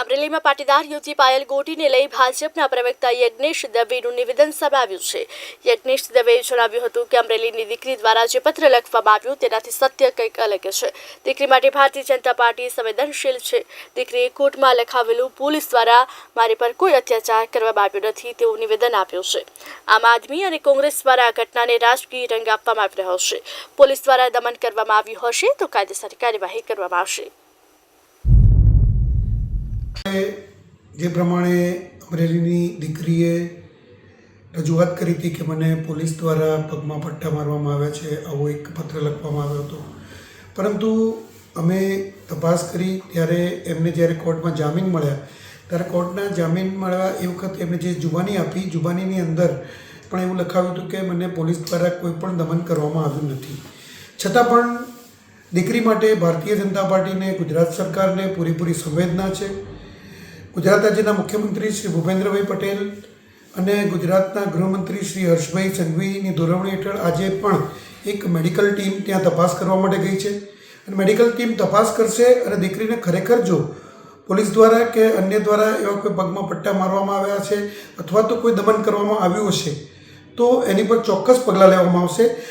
અમરેલીમાં પાટીદાર યુવતી પાયલ ગોટીને લઈ ભાજપના પ્રવક્તા યજ્ઞેશ દવેનું નિવેદન સામે છે. યજ્ઞેશ દવેએ જણાવ્યું હતું કે અમરેલીની દીકરી દ્વારા જે પત્ર લખવામાં આવ્યું તેનાથી સત્ય કંઈક અલગ છે. દીકરી માટે ભારતીય જનતા પાર્ટી સંવેદનશીલ છે. દીકરીએ કોર્ટમાં લખાવેલું પોલીસ દ્વારા મારી પર કોઈ અત્યાચાર કરવામાં આવ્યો નથી તેવું નિવેદન આપ્યું છે. આમ આદમી અને કોંગ્રેસ દ્વારા આ ઘટનાને રાજકીય રંગ આપવામાં આવી રહ્યો છે. પોલીસ દ્વારા દમન કરવામાં આવ્યું હશે તો કાયદેસર કાર્યવાહી કરવામાં આવશે. જે પ્રમાણે અમરેલીની દીકરીએ રજૂઆત કરી હતી કે મને પોલીસ દ્વારા પગમાં પટ્ટા મારવામાં આવ્યા છે, આવો એક પત્ર લખવામાં આવ્યો હતો. પરંતુ અમે તપાસ કરી ત્યારે એમને જ્યારે કોર્ટમાં જામીન મળ્યા, ત્યારે કોર્ટના જામીન મળ્યા એ વખત એમને જે જુબાની આપી, જુબાનીની અંદર પણ એવું લખાવ્યું હતું કે મને પોલીસ દ્વારા કોઈ પણ દમન કરવામાં આવ્યું નથી. છતાં પણ દીકરી માટે ભારતીય જનતા પાર્ટીને ગુજરાત સરકારને પૂરેપૂરી સંવેદના છે. ગુજરાત રાજ્યના મુખ્યમંત્રી શ્રી ભૂપેન્દ્રભાઈ પટેલ અને ગુજરાતના ગૃહમંત્રી શ્રી હર્ષભાઈ સંઘવીની દોરવણી હેઠળ આજે પણ એક મેડિકલ ટીમ ત્યાં તપાસ કરવા માટે ગઈ છે. અને મેડિકલ ટીમ તપાસ કરશે અને દીકરીને ખરેખર જો પોલીસ દ્વારા કે અન્ય દ્વારા એવા કોઈ પગમાં પટ્ટા મારવામાં આવ્યા છે અથવા તો કોઈ દમન કરવામાં આવ્યું હશે, તો એની પર ચોક્કસ પગલાં લેવામાં આવશે.